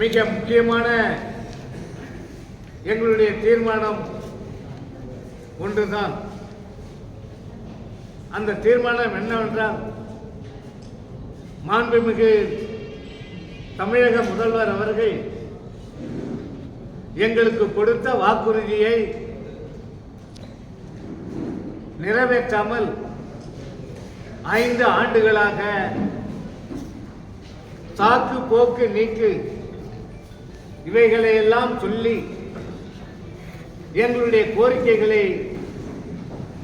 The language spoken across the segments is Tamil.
மிக முக்கியமான எங்களுடைய தீர்மானம் ஒன்றுதான். அந்த தீர்மானம் என்னவென்றால் மாண்புமிகு தமிழக முதல்வர் அவர்கள் எங்களுக்கு கொடுத்த வாக்குறுதியை நிறைவேற்றாமல் ஐந்து ஆண்டுகளாக சாக்கு போக்கு நீக்கு இவைகளை எல்லாம் சொல்லி எங்களுடைய கோரிக்கைகளை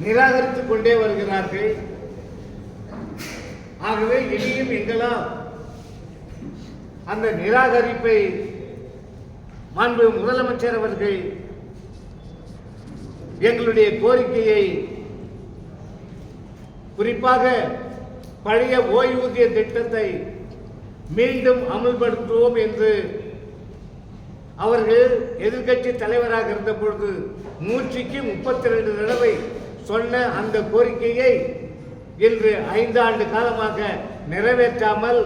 நிராகரித்துக் கொண்டே வருகிறார்கள். ஆகவே இனியும் எங்களால் அந்த நிராகரிப்பை மாண்பு முதலமைச்சர் அவர்கள் எங்களுடைய கோரிக்கையை குறிப்பாக பழைய ஓய்வூதிய திட்டத்தை மீண்டும் அமல்படுத்துவோம் என்று அவர்கள் எதிர்க்கட்சி தலைவராக இருந்த பொழுது நூற்றிக்கு முப்பத்தி ரெண்டு தடவை சொன்ன அந்த கோரிக்கையை இன்று ஐந்து ஆண்டு காலமாக நிறைவேற்றாமல்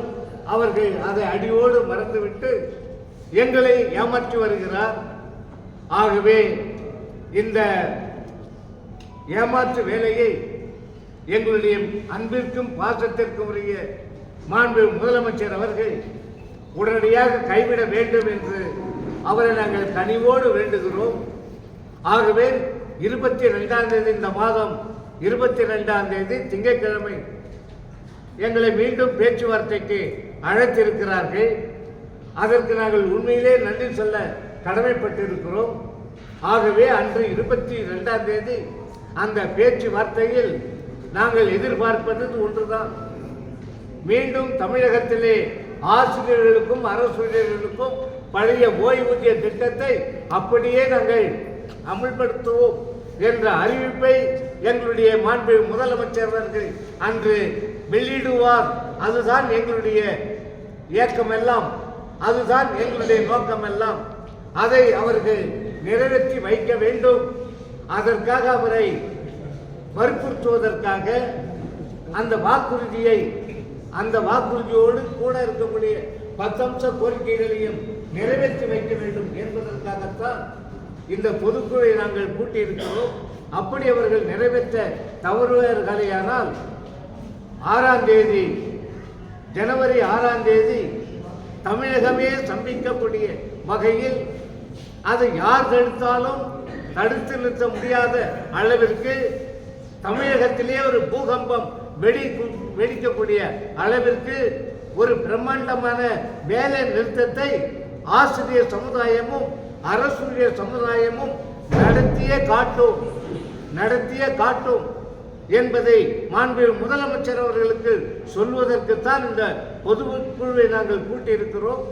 அவர்கள் அதை அடியோடு மறந்துவிட்டு எங்களை ஏமாற்றி வருகிறார். ஆகவே இந்த ஏமாற்று வேலையை எங்களுடைய அன்பிற்கும் பாசத்திற்கும் உரிய மாண்பு முதலமைச்சர் அவர்கள் உடனடியாக கைவிட வேண்டும் என்று அவரை நாங்கள் கனிவோடு வேண்டுகிறோம். ஆகவே இருபத்தி ரெண்டாம் தேதி இந்த மாதம் இருபத்தி ரெண்டாம் தேதி திங்கட்கிழமை எங்களை மீண்டும் பேச்சுவார்த்தைக்கு அழைத்திருக்கிறார்கள். அதற்கு நாங்கள் உண்மையிலே நன்றி சொல்ல கடமைப்பட்டிருக்கிறோம். ஆகவே அன்று இருபத்தி ரெண்டாம் தேதி அந்த பேச்சுவார்த்தையில் நாங்கள் எதிர்பார்ப்பது ஒன்றுதான். மீண்டும் தமிழகத்திலே ஆசிரியர்களுக்கும் அரசு பழைய ஓய்வூதிய திட்டத்தை அப்படியே நாங்கள் அமல்படுத்துவோம் என்ற அறிவிப்பை எங்களுடைய மாண்பு முதலமைச்சர் அவர்கள் அன்று வெளியிடுவார். அதுதான் எங்களுடைய இயக்கம் எல்லாம் அதுதான் எங்களுடைய நோக்கம் எல்லாம் அதை அவர்கள் நிறைவேற்றி வைக்க வேண்டும். அதற்காக அவரை வற்புறுத்துவதற்காக அந்த வாக்குறுதியை அந்த வாக்குறுதியோடு கூட இருக்கக்கூடிய பத்தம்ச கோரிக்கைகளையும் நிறைவேற்றி வைக்க வேண்டும் என்பதற்காகத்தான் இந்த பொதுக்குழுவை நாங்கள் கூட்டியிருக்கிறோம். அப்படி அவர்கள் நிறைவேற்ற தவறுவார்களேயானால் ஆறாம் தேதி ஜனவரி ஆறாம் தேதி தமிழகமே சம்பிக்கக்கூடிய வகையில் அதை யார் தடுத்தாலும் தடுத்து நிறுத்த முடியாத அளவிற்கு தமிழகத்திலே ஒரு பூகம்பம் வெடி வெடிக்கக்கூடிய அளவிற்கு ஒரு பிரம்மாண்டமான வேலை நிறுத்தத்தை ஆசிரியர் சமுதாயமும் அரசுடைய சமுதாயமும் நடத்தியே காட்டும் நடத்தியே காட்டும் என்பதை மாண்பு முதலமைச்சர் அவர்களுக்கு சொல்வதற்குத்தான் இந்த பொதுக்குழுவை நாங்கள் கூட்டியிருக்கிறோம்.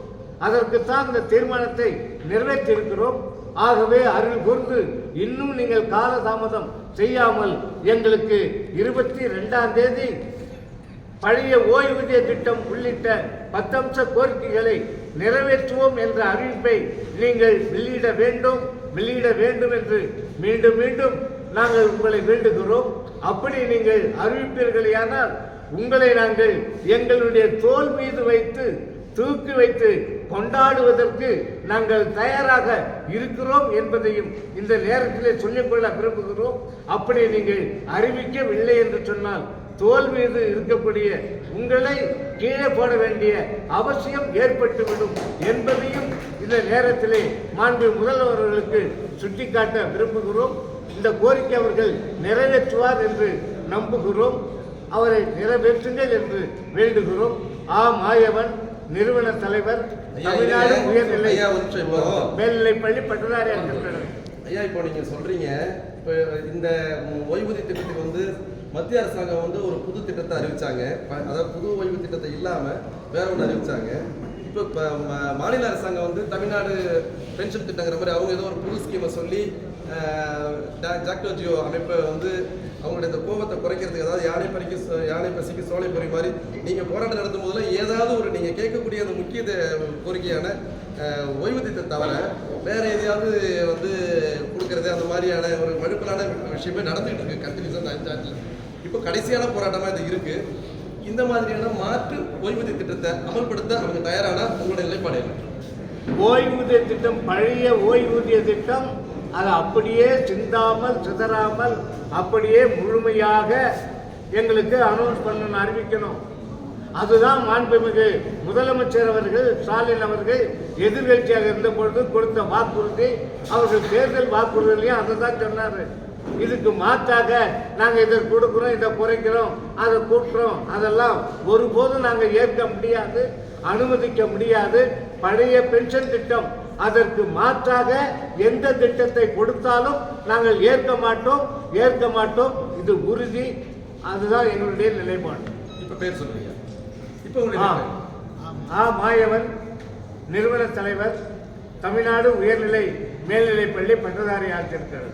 அதற்குத்தான் இந்த தீர்மானத்தை நிறைவேற்றியிருக்கிறோம். ஆகவே அருள் கூர்ந்து இன்னும் நீங்கள் காலதாமதம் செய்யாமல் எங்களுக்கு இருபத்தி ரெண்டாம் தேதி பழைய ஓய்வூதிய திட்டம் உள்ளிட்ட பத்தம்ச கோரிக்கைகளை நிறைவேற்றுவோம் என்ற அறிவிப்பை நீங்கள் வெளியிட வேண்டும் வெளியிட வேண்டும் என்று மீண்டும் மீண்டும் நாங்கள் உங்களை வேண்டுகிறோம். அப்படி நீங்கள் அறிவிப்பீர்களேயானால் உங்களை நாங்கள் எங்களுடைய தோல் மீது வைத்து தூக்கி வைத்து கொண்டாடுவதற்கு நாங்கள் தயாராக இருக்கிறோம் என்பதையும் இந்த நேரத்திலே சொல்லிக்கொள்ள விரும்புகிறோம். அப்படி நீங்கள் அறிவிக்கவில்லை என்று சொன்னால் தோல் மீது இருக்கக்கூடிய உங்களை கீழே போட வேண்டிய அவசியம் ஏற்பட்டுவிடும் என்பதையும் இந்த நேரத்திலே மாண்பு முதல்வர்களுக்கு சுட்டிக்காட்ட விரும்புகிறோம். இந்த கோரிக்கை அவர்கள் நிறைவேற்றுவார் என்று நம்புகிறோம். அவரை நிறைவேற்றுங்கள் என்று வேண்டுகிறோம். ஆ மாயவன் நிறுவன தலைவர் தமிழ்நாடு. உயர்நிலை. மேல்நிலைப்பள்ளி கட்டணம் ஐயா இப்போ நீங்க சொல்றீங்க இப்போ இந்த ஓய்வூதிய திட்டத்துக்கு வந்து மத்திய அரசாங்கம் வந்து ஒரு புது திட்டத்தை அறிவிச்சாங்க அதாவது புது ஓய்வு திட்டத்தை இல்லாம வேற ஒன்று அறிவிச்சாங்க இப்போ இப்போ மாநில அரசாங்கம் வந்து தமிழ்நாடு பென்ஷன் திட்டங்கிற மாதிரி அவங்க ஏதோ ஒரு புது ஸ்கீமை சொல்லி ஜா- ஜாக்டோ ஜியோ அமைப்பை வந்து அவங்களுடைய இந்த கோபத்தை குறைக்கிறதுக்கு அதாவது யானை பறிக்க சோ- யானை பசிக்கு சோலை பொறி மாதிரி நீங்கள் போராட்டம் நடத்தும் போதெல்லாம் ஏதாவது ஒரு நீங்கள் கேட்கக்கூடிய அந்த முக்கிய கோரிக்கையான ஓய்வூதியத்தை தவிர வேற எதையாவது வந்து கொடுக்கறது அந்த மாதிரியான ஒரு மழுப்பலான விஷயமே நடந்துகிட்டு இருக்கு கண்டினியூஸாக இந்த அஞ்சாட்டில் இப்போ கடைசியான போராட்டமாக இது இருக்குது இந்த மாதிரியான மாற்று ஓய்வூதிய திட்டத்தை அமல்படுத்த அவங்க தயாரானா? உங்களுடைய ஓய்வூதிய திட்டம் பழைய ஓய்வூதிய திட்டம் அது அப்படியே சிந்தாமல் சிதறாமல் அப்படியே முழுமையாக எங்களுக்கு அனௌன்ஸ் பண்ணணும் அறிவிக்கணும். அதுதான் மாண்புமிகு முதலமைச்சர் அவர்கள் ஸ்டாலின் அவர்கள் எதிர்கட்சியாக இருந்த பொழுது கொடுத்த வாக்குறுதி. அவர்கள் தேர்தல் வாக்குறுதிலையும் அதை தான் சொன்னார். இதுக்கு மாற்றாக நாங்கள் இதை கொடுக்குறோம் இதை குறைக்கிறோம் அதை கூட்டுறோம். அதெல்லாம் ஒருபோதும் நாங்கள் ஏற்க முடியாது அனுமதிக்க முடியாது. பழைய பென்ஷன் திட்டம் அதற்கு மாற்றாக எந்த திட்டத்தை கொடுத்தாலும் நாங்கள் ஏற்க மாட்டோம் ஏற்க மாட்டோம். இது உறுதி. அதுதான் எங்களுடைய நிலைப்பாடு. இப்ப பேர் சொல்றீங்க இப்ப ஆ. மாயவன் நிறுவன தலைவர் தமிழ்நாடு உயர்நிலை மேல்நிலைப் பள்ளி பட்டதாரி ஆற்றிருக்கிறது